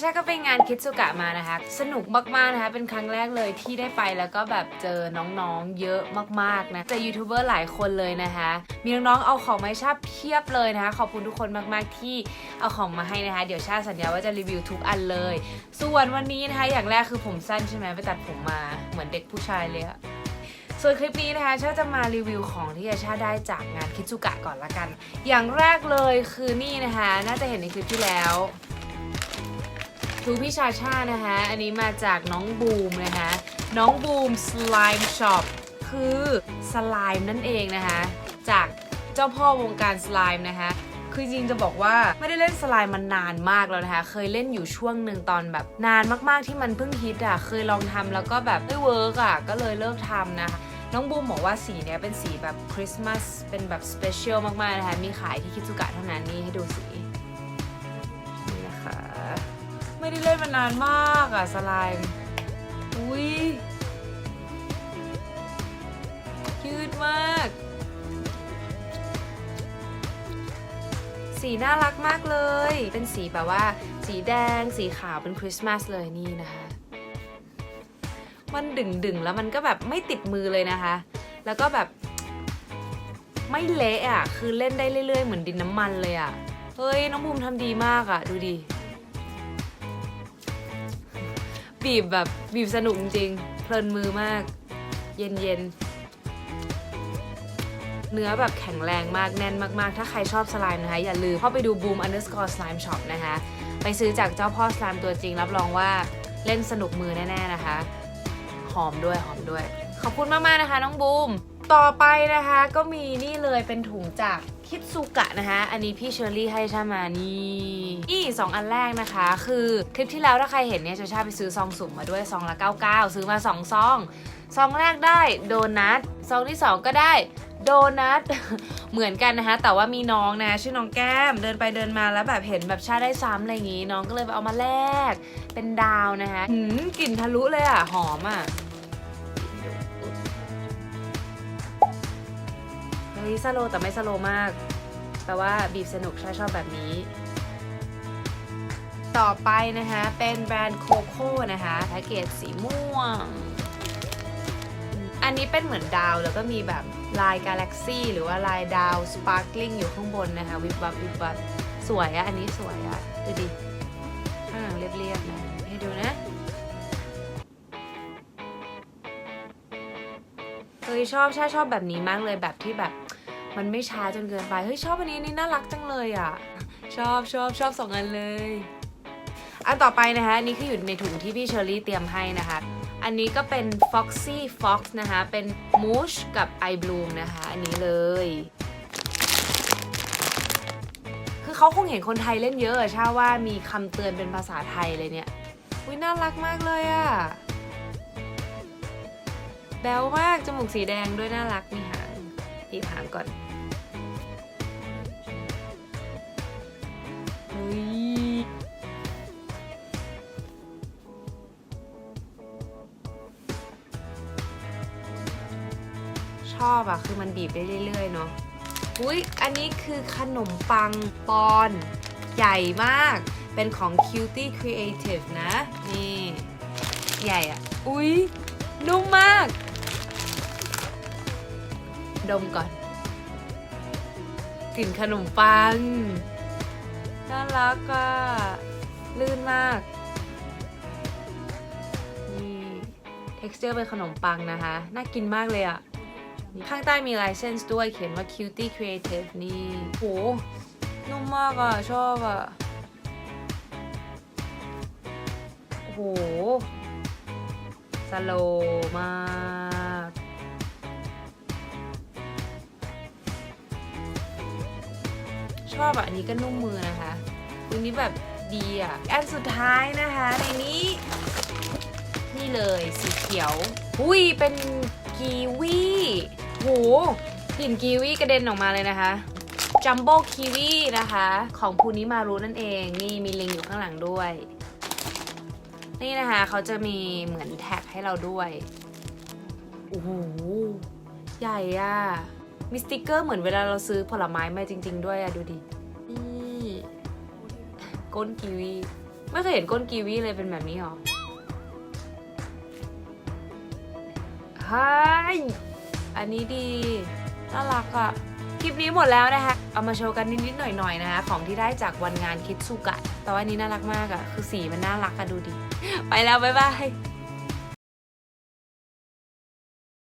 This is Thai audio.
ใช่ก็ไปงานคิดสุกะมานะคะ สนุกมากๆนะคะ เป็นครั้งแรกเลยที่ได้ไปแล้วก็แบบเจอน้องๆ เยอะมากๆนะเจอยูทูบเบอร์หลายคนเลยนะคะ มีน้องๆ เอาของมาให้ชาเพียบเลยนะคะ ขอบคุณทุกคนมากๆที่เอาของมาให้นะคะ เดี๋ยวชาสัญญาว่าจะรีวิวทุกอันเลย ส่วนวันนี้นะคะ อย่างแรกคือผมสั้นใช่ไหมไปตัดผมมาเหมือนเด็กผู้ชายเลยอะส่วนคลิปนี้นะคะชาจะมารีวิวของที่ชาได้จากงานคิดสุกะก่อนละกัน อย่างแรกเลยคือนี่นะคะ น่าจะเห็นในคลิปที่แล้ว ทูพี่ชาชานะคะ อันนี้มาจากน้องบูมนะคะ น้องบูมสไลม์ช็อปคือสไลม์นั่นเองนะคะ จากเจ้าพ่อวงการสไลม์นะคะคือจริงจะบอกว่าไม่ได้เล่นสไลม์มานานมากแล้วนะคะ เคยเล่นอยู่ช่วงหนึ่งตอนแบบนานมากๆที่มันเพิ่งฮิตอะ เคยลองทำแล้วก็แบบไม่เวิร์กอะ ก็เลยเลิกทำนะคะ น้องบูมบอกว่าสีเนี้ยเป็นสีแบบคริสต์มาส เป็นแบบสเปเชียลมากๆนะคะ มีขายที่คิดสุกะเท่านั้นนี่ให้ดูสี ไม่ได้เล่นมานานมากอะสไลม์อุ้ยยืดมาก สีน่ารักมากเลย เป็นสีแบบว่า สีแดง สีขาวเป็นคริสต์มาสเลยนี่นะคะ มันดึงดึงแล้วมันก็แบบไม่ติดมือเลยนะคะ แล้วก็แบบไม่เละอะ คือเล่นได้เรื่อยๆ เหมือนดินน้ำมันเลยอะ เฮ้ย น้องบูมทำดีมากอะ ดูดิ บีบแบบบีบสนุกจริงเพลินมือมาก เย็นเย็นๆเนื้อแบบแข็งแรงมากแน่นมาก ๆ ถ้าใครชอบสไลม์นะคะ อย่าลืมเข้าไปดู boom underscore slime shop นะคะ ไปซื้อจากเจ้าพ่อสไลม์ตัวจริง รับรองว่าเล่นสนุกมือแน่ ๆ นะคะ หอมด้วยหอมด้วย ขอบคุณมาก ๆ นะคะ น้องบูม ต่อไปนะคะก็มีนี่เลยเป็นถุงจาก คิดซูกะนะคะ อันนี้พี่เชอรี่ให้ชามานี่นี่สองอันแรกนะคะ คือคลิปที่แล้วถ้าใครเห็นเนี่ยจะชาไปซื้อซองสุ่มมาด้วยซองละ 99 ซื้อมา2ซองซองแรกได้โดนัทซองที่ 2 ก็ได้โดนัทเหมือนกันนะคะ แต่ว่ามีน้องนะ ชื่อน้องแก้มเดินไปเดินมาแล้วแบบเห็นแบบชาได้ซ้ำอะไรอย่างงี้ น้องก็เลยเอามาแลกเป็นดาวนะคะหืมกลิ่นทะลุเลยอะ หอมอะ เฮ้สโลว์แต่ไม่สโลว์มากแปลว่าบีบสนุกชาชอบแบบนี้ ต่อไปนะคะเป็นแบรนด์โคโค่นะคะแพ็กเกจสีม่วง อันนี้เป็นเหมือนดาวแล้วก็มีแบบลายกาแล็กซี่หรือว่าลายดาวสปาร์กลิงอยู่ข้างบนนะคะ วิบวับวิบวับสวยอะอันนี้สวยอะดูดิข้างหลังเรียบๆนะให้ดูนะเฮ้ยชอบชาชอบแบบนี้มากเลยแบบที่แบบ มันไม่ช้าจนเกินไป เฮ้ยชอบอันนี้นี่น่ารักจังเลยอะ ชอบชอบชอบสองอันเลย อันต่อไปนะคะนนี้คืออยู่ในถุงที่พี่เชอรี่เตรียมให้นะคะ อันนี้ก็เป็น Foxy Fox นะคะ เป็น Moosh กับ Eye Bloom นะคะ อันนี้เลย คือเขาคงเห็นคนไทยเล่นเยอะอะชาว่ามีคำเตือนเป็นภาษาไทยเลยเนี่ย อุ้ยน่ารักมากเลยอะแบวมากจมูกสีแดงด้วยน่ารักมีหางตีหางก่อน ชอบอะคือมันบีบได้เรื่อย ๆ เนาะอุ้ยอันนี้คือขนมปังปอนใหญ่มาก เป็นของ Cutie Creative นะ นี่ ใหญ่อะอุ้ยนุ่มมาก ดมก่อน กลิ่นขนมปัง น่ารักอะลื่นมากนี่ texture เป็นขนมปังนะคะ น่ากินมากเลยอะข้างใต้มี license ด้วยเขียนว่า cutie creative นี่โหนุ่มมากอะชอบอะโอ้โหสโลมากชอบอะอันนี้ก็นุ่มมือนะคะ อันนี้แบบดีอะ อันสุดท้ายนะคะในนี้ นี่เลยสีเขียวหุยเป็นกีวีโหกลิ่นกีวีกระเด็นออกมาเลยนะคะจัมโบ้กีวีนะคะ ของพูนิมารุนั่นเอง นี่มีลิงอยู่ข้างหลังด้วย นี่นะคะเขาจะมีเหมือนแท็กให้เราด้วยโอ้โหใหญ่อะมีสติกเกอร์เหมือนเวลาเราซื้อผลไม้มาจริง ๆ ด้วยอะดูดิ ก้นกีวีไม่เคยเห็นก้นกีวีเลยเป็นแบบนี้หรอฮ้ยอันนี้ดีน่ารักอะคลิปนี้หมดแล้วนะคะ เอามาโชว์กันนิดๆหน่อยๆนะคะของที่ได้จากวันงานคิดสุกะแต่ว่าอันนี้น่ารักมากอะคือสีมันน่ารักอะดูดิ ไปแล้ว บ๊ายบาย